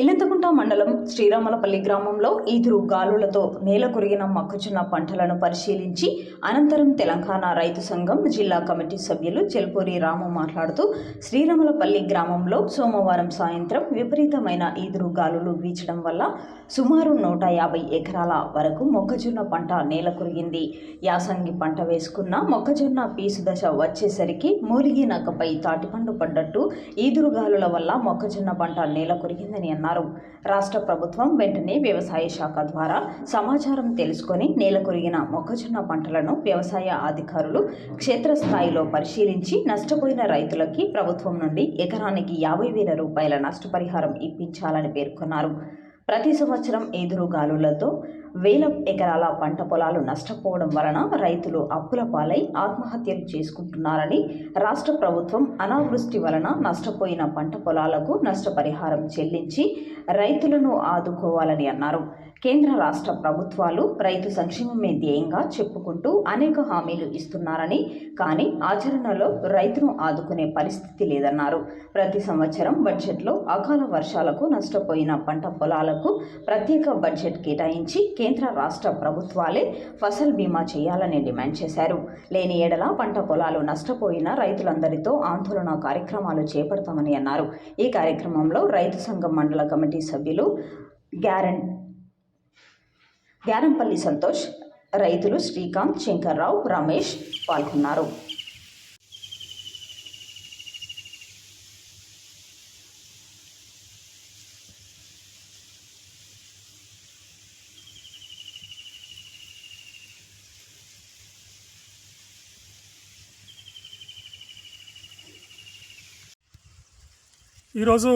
ఇలంతకుంట మండలం శ్రీరామలపల్లి గ్రామంలో ఈదురు గాలులతో నేల కొరిగిన మొక్కజొన్న పంటలను పరిశీలించి అనంతరం తెలంగాణ రైతు సంఘం జిల్లా కమిటీ సభ్యులు చెల్పూరి రాము మాట్లాడుతూ శ్రీరామలపల్లి గ్రామంలో సోమవారం సాయంత్రం విపరీతమైన ఈదురు గాలులు వీచడం వల్ల సుమారు నూట యాభై ఎకరాల వరకు మొక్కజొన్న పంట నేల కొరిగింది. యాసంగి పంట వేసుకున్న మొక్కజొన్న పీసు దశ వచ్చేసరికి మూలిగి నక్కపై తాటిపండు పడ్డట్టు ఈదురుగాలుల వల్ల మొక్కజొన్న పంట నేల కొరిగిందని అన్నారు. రాష్ట్ర ప్రభుత్వం వెంటనే వ్యవసాయ శాఖ ద్వారా సమాచారం తెలుసుకొని నేల కొరిగిన మొక్కజొన్న పంటలను వ్యవసాయ అధికారులు క్షేత్రస్థాయిలో పరిశీలించి నష్టపోయిన రైతులకి ప్రభుత్వం నుండి ఎకరానికి యాభై వేల రూపాయల నష్టపరిహారం ఇప్పించాలని పేర్కొన్నారు. ప్రతి సంవత్సరం ఎదురు గాలులతో వేల ఎకరాల పంట పొలాలు నష్టపోవడం వలన రైతులు అప్పుల పాలై ఆత్మహత్యలు చేసుకుంటున్నారని రాష్ట్ర ప్రభుత్వం అనావృష్టి వలన నష్టపోయిన పంట పొలాలకు నష్టపరిహారం చెల్లించి రైతులను ఆదుకోవాలని అన్నారు. కేంద్ర రాష్ట్ర ప్రభుత్వాలు రైతు సంక్షేమమే ధ్యేయంగా చెప్పుకుంటూ అనేక హామీలు ఇస్తున్నారని కానీ ఆచరణలో రైతును ఆదుకునే పరిస్థితి లేదన్నారు. ప్రతి సంవత్సరం బడ్జెట్లో అకాల వర్షాలకు నష్టపోయిన పంట పొలాలకు ప్రత్యేక బడ్జెట్ కేటాయించి కేంద్ర రాష్ట్ర ప్రభుత్వాలే ఫసల్ బీమా చేయాలని డిమాండ్ చేశారు. లేని ఏడల పంట పొలాలు నష్టపోయిన రైతులందరితో ఆందోళన కార్యక్రమాలు చేపడతామని అన్నారు. ఈ కార్యక్రమంలో రైతు సంఘం మండల కమిటీ సభ్యులు గ్యారన్ గ్యారంపల్లి సంతోష్ రైతులు శ్రీకాంత్ శంకర్రావు రమేష్ పాల్గొన్నారు. ఈరోజు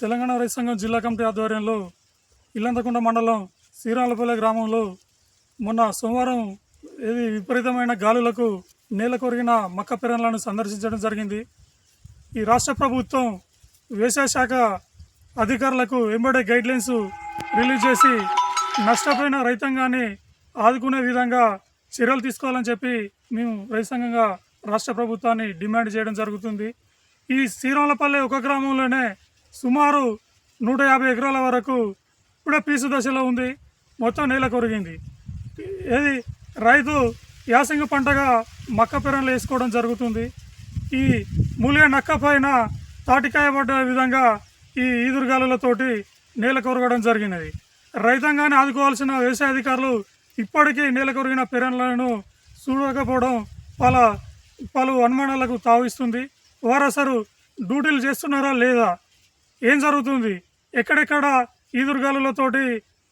తెలంగాణ రైతు సంఘం జిల్లా కమిటీ ఆధ్వర్యంలో ఇల్లంతకుంట మండలం శ్రీరామపల్లి గ్రామంలో మొన్న సోమవారం ఏది విపరీతమైన గాలులకు నేల కొరిగిన మక్క పెరన్లను సందర్శించడం జరిగింది. ఈ రాష్ట్ర ప్రభుత్వం వ్యవసాయ శాఖ అధికారులకు వెంబడే గైడ్లైన్స్ రిలీజ్ చేసి నష్టపోయిన రైతాంగాన్ని ఆదుకునే విధంగా చర్యలు తీసుకోవాలని చెప్పి మేము రైతు సంఘంగా రాష్ట్ర ప్రభుత్వాన్ని డిమాండ్ చేయడం జరుగుతుంది. ఈ శ్రీరామలపల్లి ఒక గ్రామంలోనే సుమారు నూట యాభై ఎకరాల వరకు ఇప్పుడే పీసు దశలో ఉంది. మొత్తం నేల కొరిగింది. ఏది రైతు యాసంగి పంటగా మక్క పెరన్లు వేసుకోవడం జరుగుతుంది. ఈ మూలిగ నక్క పైన తాటికాయ పడ్డ విధంగా ఈ ఈదురుగాలులతోటి నేల కొరగడం జరిగినది. రైతాంగాన్ని ఆదుకోవాల్సిన వ్యవసాయ అధికారులు ఇప్పటికీ నేల కొరిగిన పెరన్లను చూడకపోవడం పలు పలు అనుమానాలకు తావిస్తుంది. వారు అసలు డ్యూటీలు చేస్తున్నారా లేదా? ఏం జరుగుతుంది? ఎక్కడెక్కడ ఈదురుగాలులతోటి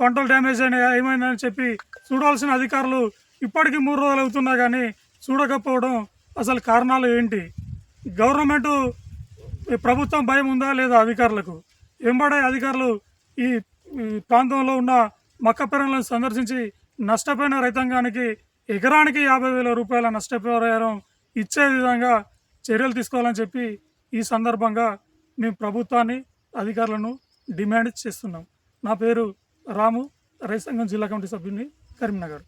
పంటలు డ్యామేజ్ అయినాయా ఏమైందని చెప్పి చూడాల్సిన అధికారులు ఇప్పటికీ మూడు రోజులు అవుతున్నా కానీ చూడకపోవడం అసలు కారణాలు ఏంటి? గవర్నమెంట్ ప్రభుత్వం భయం ఉందా లేదా అధికారులకు? వెంబడే అధికారులు ఈ ఈ ప్రాంతంలో ఉన్న మక్క పెరలను సందర్శించి నష్టపోయిన రైతాంగానికి ఎకరానికి యాభై వేల రూపాయల నష్టపరిహారం ఇచ్చే విధంగా చర్యలు తీసుకోవాలని చెప్పి ఈ సందర్భంగా మేము ప్రభుత్వాన్ని అధికారులను డిమాండ్ చేస్తున్నాం. నా పేరు రాము రైసంగం జిల్లా కమిటీ సభ్యుని కరీంనగర్.